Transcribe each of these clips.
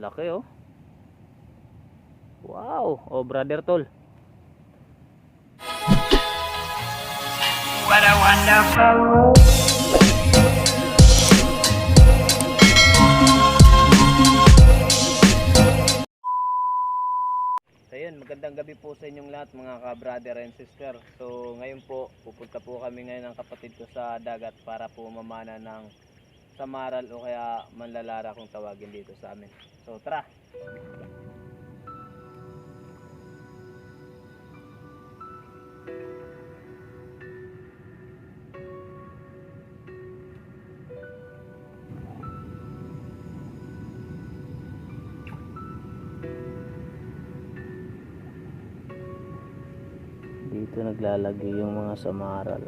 Laki oh. Wow, oh brother tol. What a wonderful So yun, magandang gabi po sa inyong lahat mga ka-brother and sister. So ngayon po, pupunta po kami ngayon ng kapatid ko sa dagat para po mamana ng samaral o kaya manlalara kung tawagin dito sa amin. So tara! Dito naglalagay yung mga samaral.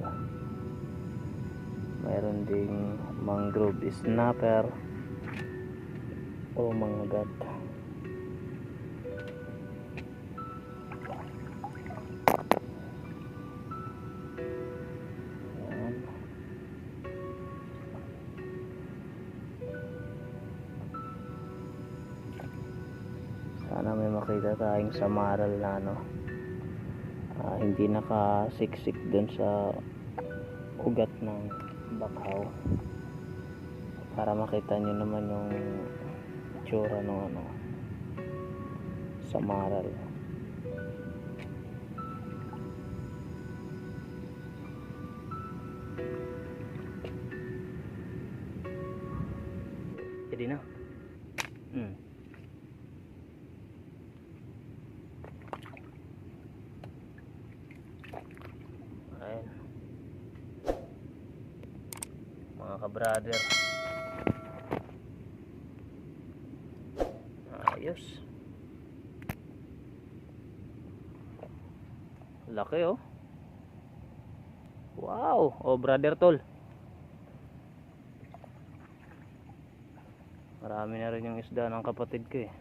Mayroon ding mangrove snapper o manggat. Yan. Sana may makita tayong samaral na ano ah, hindi nakasiksik dun sa ugat ng bakhaw para makita nyo naman yung tsura ng ano samaral jadi na. Hmm. Ayan. Mga ka-brother. Ayos. Laki oh. Wow. Oh, brother tol. Marami na rin yung isda ng kapatid ko eh.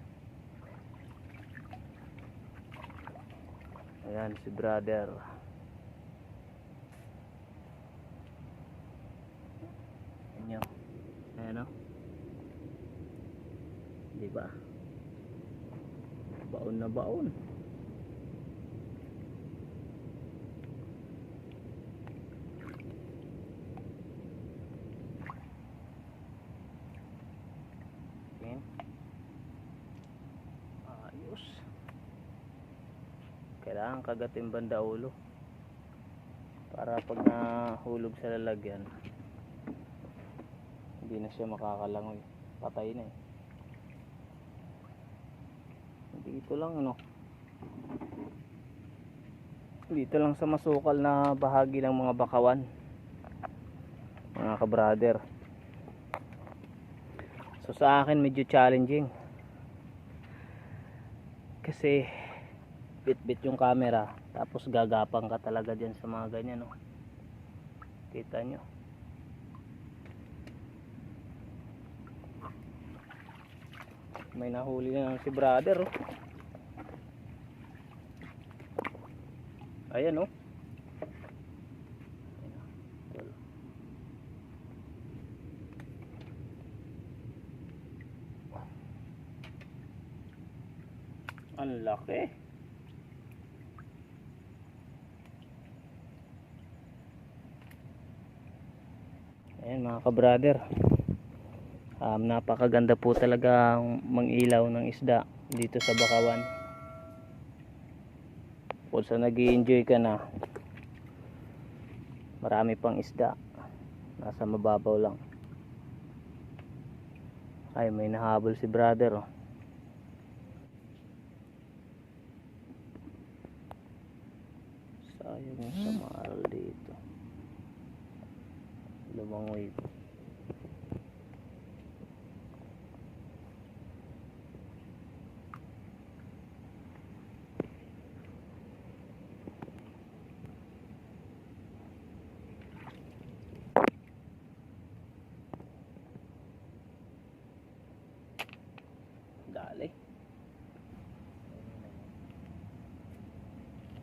Ayan si brother. Inyo. Ayan o. Di ba? Baon na baon. Okay. Ayos. Kailangan kagatin banda ulo. Para pag nahulog sa lalagyan, hindi na siya makakalangoy patay na eh dito lang ano. Dito lang sa masukal na bahagi ng mga bakawan. Mga kabrader so sa akin medyo challenging. Kasi bit bit yung camera. Tapos gagapang ka talaga dyan sa mga ganyan no? Kita nyo may nahuli na si brother oh. ayan oh. Ang laki. Ayan mga ka-brother um, napakaganda po talaga ang mangilaw ng isda dito sa Bakawan. Kung sa nag enjoy ka na marami pang isda. Nasa mababaw lang. Ay may nahabol si brother oh. sayang yung samaral dito. Lumangoy. po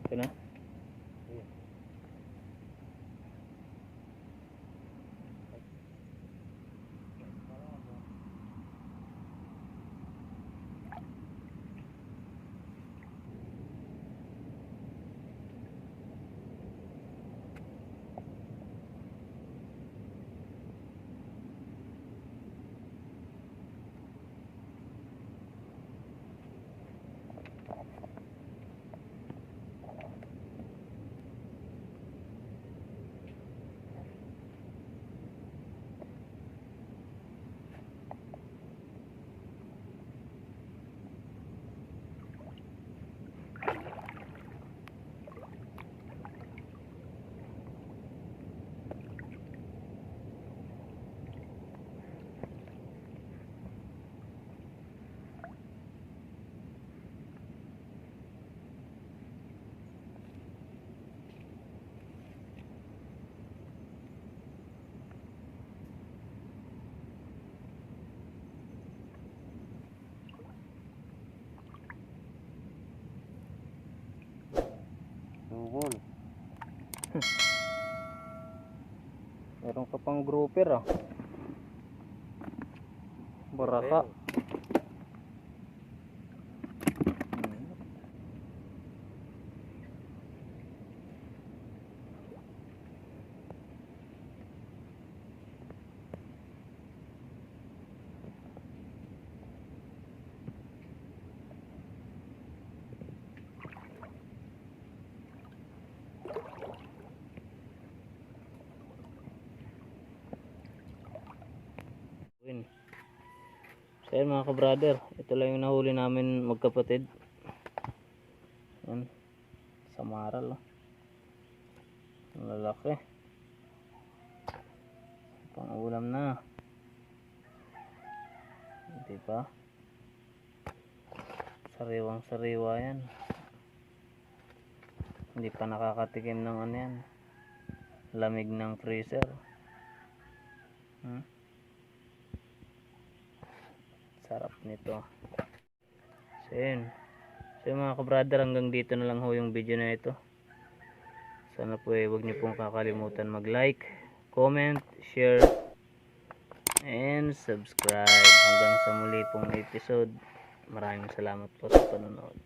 Ito na. Meron ka pang grouper ah. Baraka. So yan mga ka-brother, ito lang yung nahuli namin magkapatid. Yan. Sa maral. Oh. Ang lalaki. Pang ulam na. Di ba? Sariwang sariwa yan. Hindi pa nakakatikim ng ano yan. Lamig ng freezer. Hmm? Sarap nito. So yun. So yun, mga kabrother, hanggang dito na lang ho yung video na ito. Sana po eh, huwag niyo pong kakalimutan mag-like, comment, share, and subscribe. Hanggang sa muli pong episode. Maraming salamat po sa panonood.